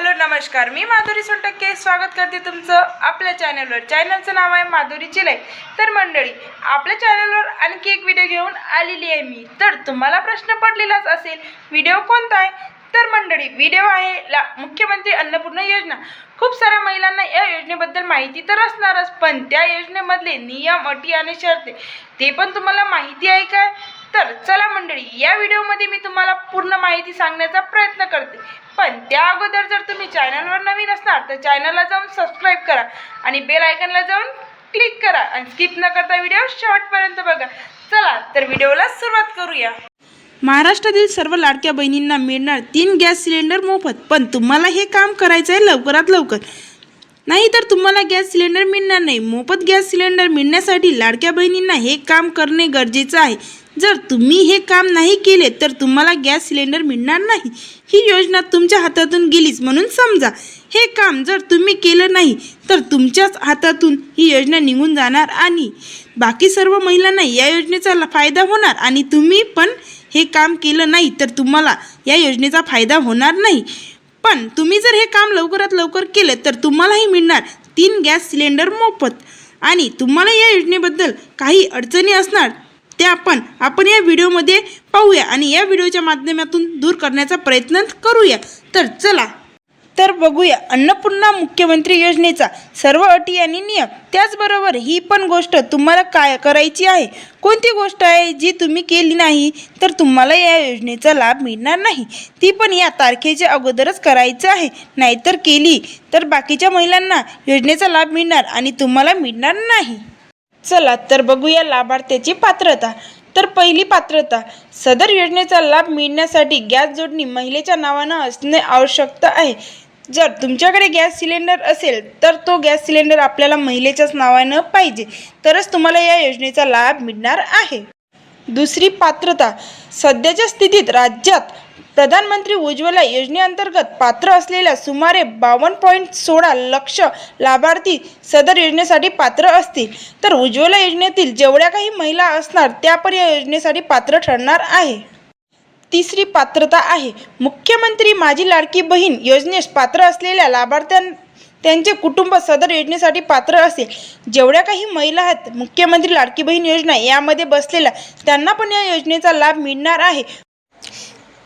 Hello नमस्कार. मी माधुरी सोनटक्के स्वागत करते तुमचं आपल्या चॅनलवर चॅनलचं नाव आहे माधुरी चिलाई तर मंडळी आपल्या चॅनलवर आणखी एक व्हिडिओ घेऊन आलेली आहे मी. तर तुम्हाला प्रश्न पडलेलाच असेल व्हिडिओ कोणता आहे? तर मंडळी व्हिडिओ आहे ला मुख्यमंत्री अन्नपूर्णा योजना. खूप साऱ्या महिलांना या योजनेबद्दल माहिती तर असणारच पण त्या योजनेमधले नियम अटी आणि शर्ते ते पण तुम्हाला माहिती आहे काय? तर चला मंडळी या व्हिडिओमध्ये मी तुम्हाला पूर्ण माहिती सांगण्याचा प्रयत्न करते. पण त्या अगोदर जर तुम्ही चॅनलवर नवीन असणार तर चॅनलला जाऊन सबस्क्राईब करा आणि बेल आयकनला जाऊन क्लिक करा आणि स्किप न करता व्हिडिओ शेवटपर्यंत बघा. चला तर व्हिडिओला सुरुवात करूया. महाराष्ट्रातील सर्व लाडक्या बहिणींना मिळणार तीन गॅस सिलेंडर मोफत पण तुम्हाला हे काम करायचं आहे लवकरात लवकर. नाही तर तुम्हाला गॅस सिलेंडर मिळणार नाही. मोफत गॅस सिलेंडर मिळण्यासाठी लाडक्या बहिणींना हे काम करणे गरजेचं आहे. जर तुम्ही हे काम नाही केले तर तुम्हाला गॅस सिलेंडर मिळणार नाही. ही योजना तुमच्या हातातून गेलीच म्हणून समजा. हे काम जर तुम्ही केलं नाही तर तुमच्याच हातातून ही योजना निघून जाणार आणि बाकी सर्व महिलांना या योजनेचा फायदा होणार आणि तुम्ही पण हे काम केलं नाही तर तुम्हाला या योजनेचा फायदा होणार नाही. पण तुम्ही जर हे काम लवकरात लवकर केलं तर तुम्हालाही मिळणार तीन गॅस सिलेंडर मोफत. आणि तुम्हाला या योजनेबद्दल काही अडचणी असणार त्या आपण आपण या व्हिडिओमध्ये पाहूया आणि या व्हिडिओच्या माध्यमातून दूर करण्याचा प्रयत्न करूया. तर चला तर बघूया अन्नपूर्णा मुख्यमंत्री योजनेचा सर्व अटी आणि नियम. त्याचबरोबर ही पण गोष्ट तुम्हाला काय करायची आहे? कोणती गोष्ट आहे जी तुम्ही केली नाही तर तुम्हाला या योजनेचा लाभ मिळणार नाही. ती पण या तारखेच्या अगोदरच करायचं आहे. नाहीतर केली तर बाकीच्या महिलांना योजनेचा लाभ मिळणार आणि तुम्हाला मिळणार नाही. चला तर बघूया लाभार्थ्याची पात्रता. तर पहिली पात्रता सदर योजनेचा लाभ मिळण्यासाठी गॅस जोडणी महिलेच्या नावानं असणे आवश्यकता आहे. जर तुमच्याकडे गॅस सिलेंडर असेल तर तो गॅस सिलेंडर आपल्याला महिलेच्याच नावानं पाहिजे. तरच तुम्हाला या योजनेचा लाभ मिळणार आहे. दुसरी पात्रता सध्याच्या स्थितीत राज्यात प्रधानमंत्री उज्ज्वला योजनेअंतर्गत पात्र असलेल्या सुमारे बावन्न पॉईंट सोळा लक्ष लाभार्थी सदर योजनेसाठी पात्र असतील. तर उज्ज्वला योजनेतील जेवढ्या काही महिला असणार त्या पण या योजनेसाठी पात्र ठरणार आहे. तिसरी पात्रता आहे. मुख्यमंत्री माझी लाडकी बहीण योजनेस पात्र असलेल्या लाभार्थ्यां त्यांचे कुटुंब सदर योजनेसाठी पात्र असेल. जेवढ्या काही महिला आहेत मुख्यमंत्री लाडकी बहीण योजना यामध्ये बसलेल्या त्यांना पण या योजनेचा लाभ मिळणार आहे.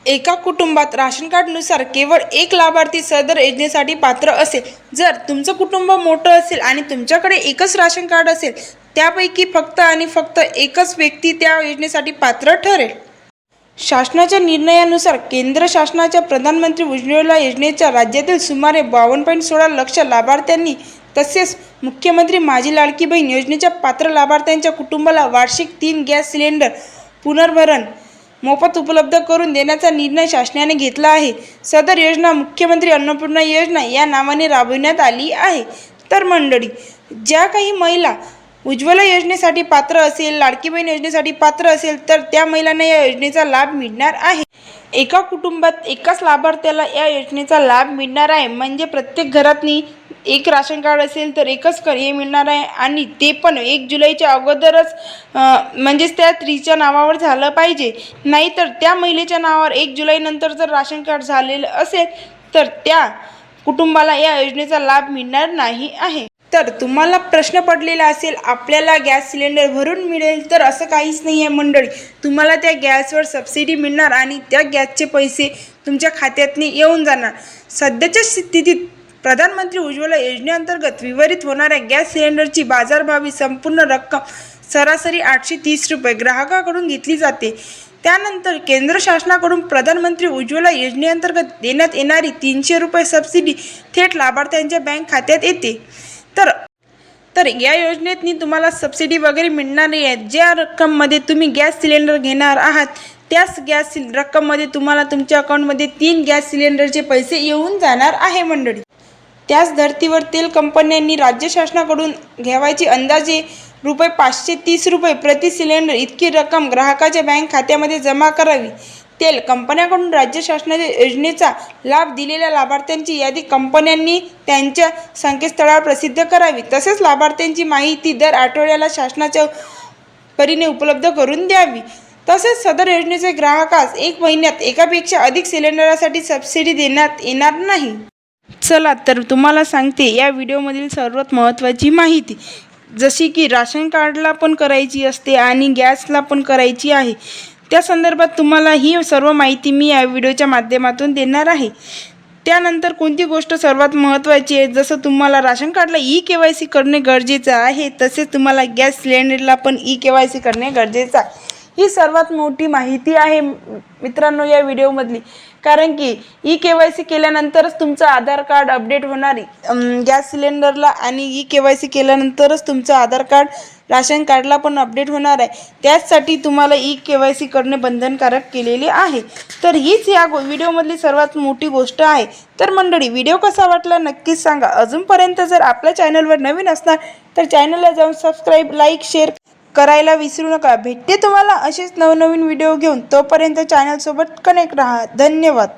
एका कुटुंबात राशन कार्डनुसार केवळ एक लाभार्थी सदर योजनेसाठी पात्र असेल. जर तुमचं कुटुंब मोठं असेल आणि तुमच्याकडे एकच राशन कार्ड असेल त्यापैकी फक्त आणि फक्त एकच व्यक्ती त्या योजनेसाठी पात्र ठरेल. शासनाच्या निर्णयानुसार केंद्र शासनाच्या प्रधानमंत्री उज्ज्वला योजनेच्या राज्यातील सुमारे बावन्न पॉईंट सोळा लक्ष लाभार्थ्यांनी तसेच मुख्यमंत्री माझी लाडकी बहीण योजनेच्या पात्र लाभार्थ्यांच्या कुटुंबाला वार्षिक तीन गॅस सिलेंडर पुनर्भरण मोफत उपलब्ध करून देण्याचा निर्णय शासनाने घेतला आहे. सदर योजना मुख्यमंत्री अन्नपूर्णा योजना या नावाने राबविण्यात आली आहे. तर मंडळी ज्या काही महिला उज्ज्वला योजनेसाठी पात्र असेल लाडकी बहीण योजनेसाठी पात्र असेल तर त्या महिलांना या योजनेचा लाभ मिळणार आहे. एका कुटुंबात एकाच लाभार्थ्याला या योजनेचा लाभ मिळणार आहे. म्हणजे प्रत्येक घरातनी एक राशन कार्ड असेल तर एकच क हे मिळणार आहे. आणि ते पण एक जुलैच्या अगोदरच म्हणजेच त्या स्त्रीच्या नावावर झालं पाहिजे. नाहीतर त्या महिलेच्या नावावर एक जुलैनंतर जर राशन कार्ड झालेलं असेल तर त्या कुटुंबाला या योजनेचा लाभ मिळणार नाही आहे. तर तुम्हाला प्रश्न पडलेला असेल आपल्याला गॅस सिलेंडर भरून मिळेल तर असं काहीच नाही आहे मंडळी. तुम्हाला त्या गॅसवर सबसिडी मिळणार आणि त्या गॅसचे पैसे तुमच्या खात्यातनी येऊन जाणार. सध्याच्या स्थितीत प्रधानमंत्री उज्ज्वला योजनेअंतर्गत विवरित होणाऱ्या गॅस सिलेंडरची बाजारभावी संपूर्ण रक्कम सरासरी आठशे तीस रुपये ग्राहकाकडून घेतली जाते. त्यानंतर केंद्र शासनाकडून प्रधानमंत्री उज्ज्वला योजनेअंतर्गत देण्यात येणारी तीनशे रुपये सबसिडी थेट लाभार्थ्यांच्या बँक खात्यात येते. तर तर या योजनेतनी तुम्हाला सबसिडी वगैरे मिळणार नाही आहे. ज्या रक्कममध्ये तुम्ही गॅस सिलेंडर घेणार आहात त्याच गॅस सिल रक्कममध्ये तुम्हाला तुमच्या अकाउंटमध्ये तीन गॅस सिलेंडरचे पैसे येऊन जाणार आहे मंडळी. त्याच धर्तीवर तेल कंपन्यांनी राज्य शासनाकडून घ्यावायची अंदाजे रुपये पाचशे तीस रुपये प्रति सिलेंडर इतकी रक्कम ग्राहकाच्या बँक खात्यामध्ये जमा करावी. तेल कंपन्याकडून राज्य शासनाच्या योजनेचा लाभ दिलेल्या लाभार्थ्यांची यादी कंपन्यांनी त्यांच्या संकेतस्थळावर प्रसिद्ध करावी. तसेच लाभार्थ्यांची माहिती दर आठवड्याला शासनाच्या परीने उपलब्ध करून द्यावी. तसेच सदर योजनेचे ग्राहकास एक महिन्यात एकापेक्षा अधिक सिलेंडरसाठी सबसिडी देण्यात येणार नाही. चला तर तुम्हाला सांगते या व्हिडिओमधील सर्वात महत्त्वाची माहिती. जशी की राशन कार्डला पण करायची असते आणि गॅसला पण करायची आहे. त्या संदर्भात तुम्हाला ही सर्व माहिती मी या व्हिडिओच्या माध्यमातून देणार आहे. त्यानंतर कोणती गोष्ट सर्वात महत्त्वाची आहे? जसं तुम्हाला राशन कार्डला ई के वाय सी करणे गरजेचं आहे तसेच तुम्हाला गॅस सिलेंडरला पण ई के वाय सी करणे गरजेचं आहे. ही सर्वात मोठी माहिती आहे मित्रांनो या व्हिडिओमधली. कारण की ई के वाय सी केल्यानंतरच तुमचं आधार कार्ड अपडेट होणार आहे. गॅस सिलेंडरला आणि ई के वाय सी केल्यानंतरच तुमचं आधार कार्ड राशन कार्डला पण अपडेट होणार आहे. त्याचसाठी तुम्हाला ई के वाय सी करणे बंधनकारक केलेले आहे. तर हीच या गो व्हिडिओमधली सर्वात मोठी गोष्ट आहे. तर मंडळी व्हिडिओ कसा वाटला नक्कीच सांगा. अजूनपर्यंत जर आपल्या चॅनलवर नवीन असणार तर चॅनलला जाऊन सबस्क्राईब लाईक शेअर करायला विसरू नका. भेटते तुम्हाला असेच नवनवीन व्हिडिओ घेऊन. तोपर्यंत चॅनलसोबत कनेक्ट राहा. धन्यवाद.